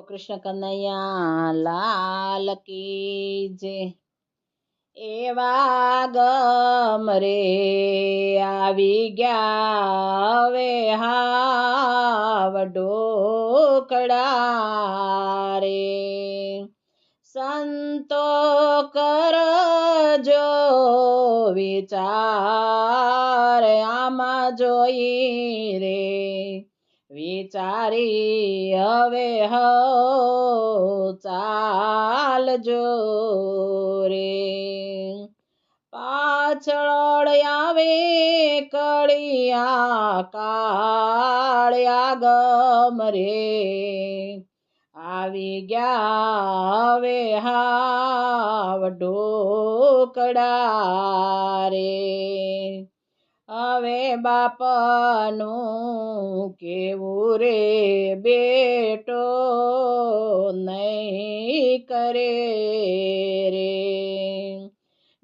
કૃષ્ણ કનૈયા જય એવા ગમ રે આવી ગયા હવે હાવ ઢોકડા રે. સંતો કરજો વિચાર આમાં જોઈ રે. વિચારી, હવે હો ચાલજો રે પાછળ આવે કળિયા કાળિયા ગમ રે. આવી ગયા હવે હાવ ઢોકડા રે. હવે બાપનું? કેવું રે બેટો નહીં કરે રે?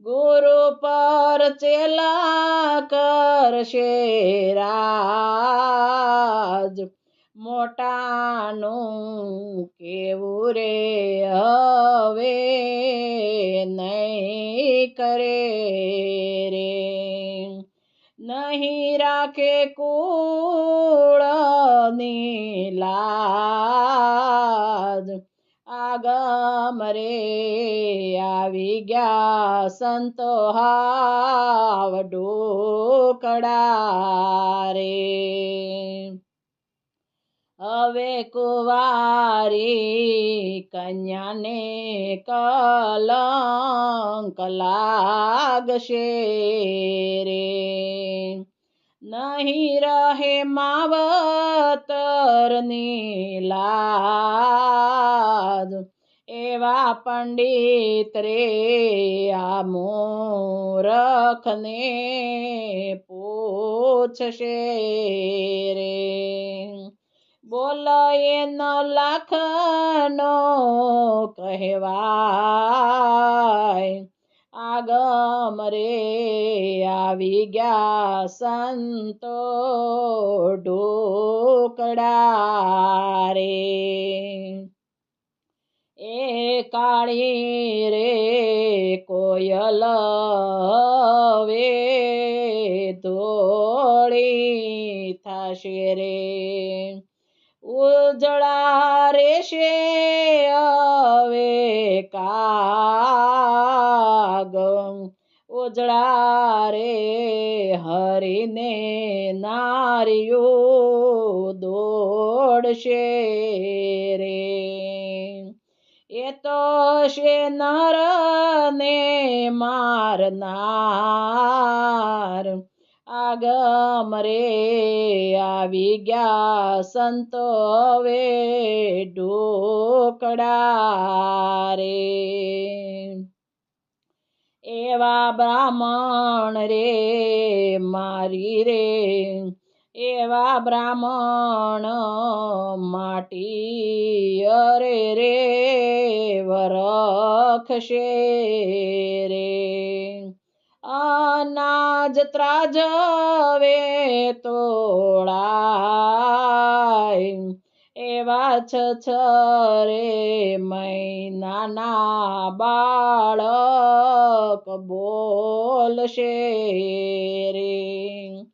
ગુરુ પર ચેલા કરશે રાજ. મોટાનું કેવું રે હવે નહીં કરે રાખે કુળની લાજ. આગમ રે, આવી ગયા સંતો હાવ રે. હવે કુવારી કન્યાને કલંક લાગશે રે. નહીં રહે માવતરની લાજ એવા પંડિત રે આ મૂરખને પૂછશે રે. બોલ એનો લાખનો કહેવાય. આગમ રે આવી ગયા સંતો ઢોકડા રે. એ કાળી રે કોયલ વે ધોળી થશે રે. ઉજળા રેશે હવે કાગ ઉજળા રે હરીને નારીઓ દોડશે રે. એ તો છે નર ને મારનાર. આગમ રે આવી ગયા સંતો હવે ઢોકડા રે. એવા બ્રાહ્મણ રે, મારી રે. એવા બ્રાહ્મણ માટી અરે રે, વરખશે રે. અનાજ ત્રાજવે તોળાય એવા છ છ રે મૈનાના બાળક બોલશે રે.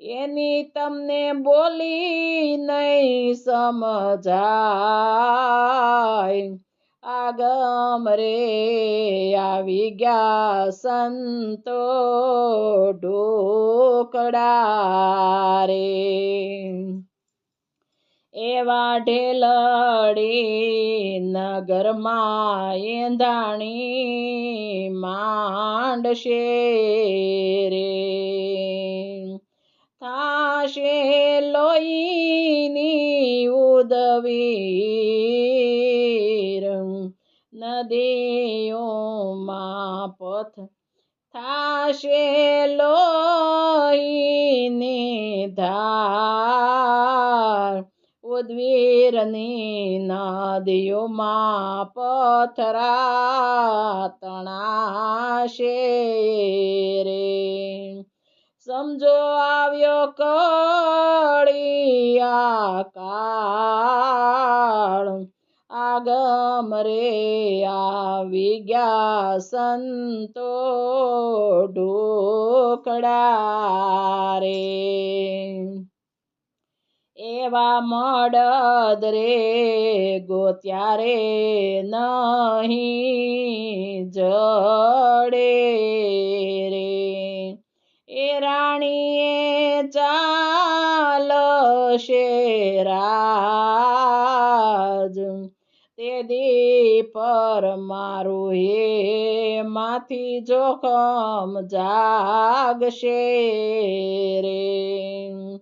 એની તમને બોલી નહીં સમજાય. આગમ રે આવી ગયા સંતો ઢોકડા રે. એવા ઢેલડી નગરમાં એંધાણી માંડશે રે થાશે લોહીની ઉદવીર નદીઓમાં પથ. થાશે લોહીની ધાર ઉદ્વીરની નદીઓમાં પથરા તણાશે રે. સમજો આવ્યો કળિયા કાળ આગમ રે આવી ગયા સંતો ઢોકડા રે. એવા મળદ રે ગોત્યારે નહીં જડે રે. એ રાણીએ ચાલ શેરાજ તે દી પર મારું હે માથી જોખમ જાગશે રે.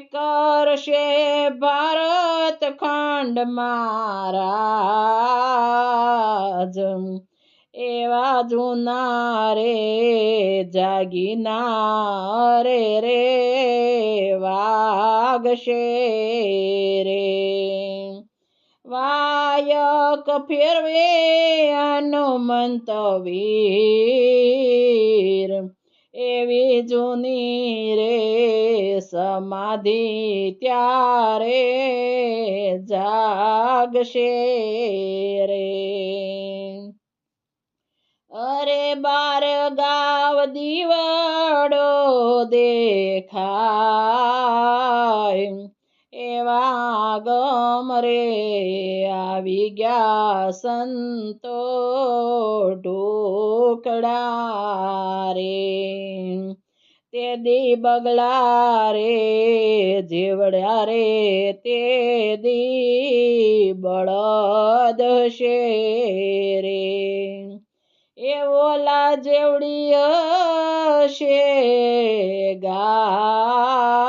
કરશે ભારત ખંડ મહારાજ. એવા જૂના રે જાગીના રે રે, વાગશે રે. વાયક ફેરવે હનુમંત વીર. એવી જૂની રે સમાધિ ત્યારે જાગશે રે. અરે બાર ગાવ દીવાડો દેખાય એવા ગમ રે આવી ગયા સંતો ઢોકળા રે. તે દી બગલા રે, જીવડ્યા રે, તે દી બળદ છે રે એ ઓલા જેવડી ગાય હવે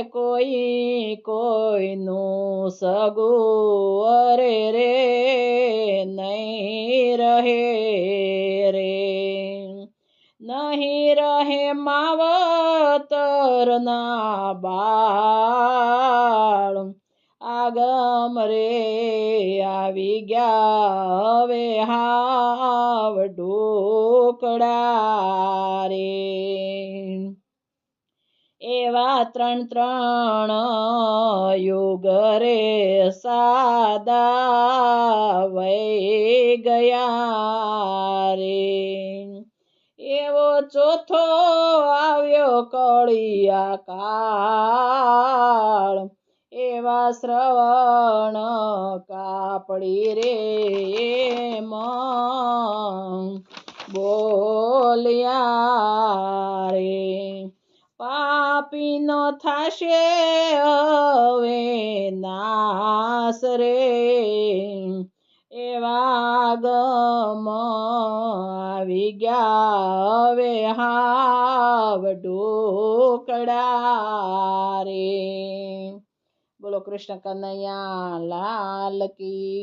કોઈ, કોઈનું સગું રે, નહીં રહે રે. નહીં રહે માવતરના બાળ. આગમ રે, આવી ગયા હવે હાવ ઢોકડા રે. એવા ત્રણ ત્રણ યુગ રે સાદા વૈ ગયા રે. એવો ચોથો આવ્યો કળિયા કાળ, એવા શ્રવણ કાપડી રે બોલ્યા રે. પાપીનો થાશે, હવે નાસ રે. એવા ગમ આવી ગયા, હવે હાવ ઢોકડા રે. બોલો કૃષ્ણ કનૈયા, લાલ કી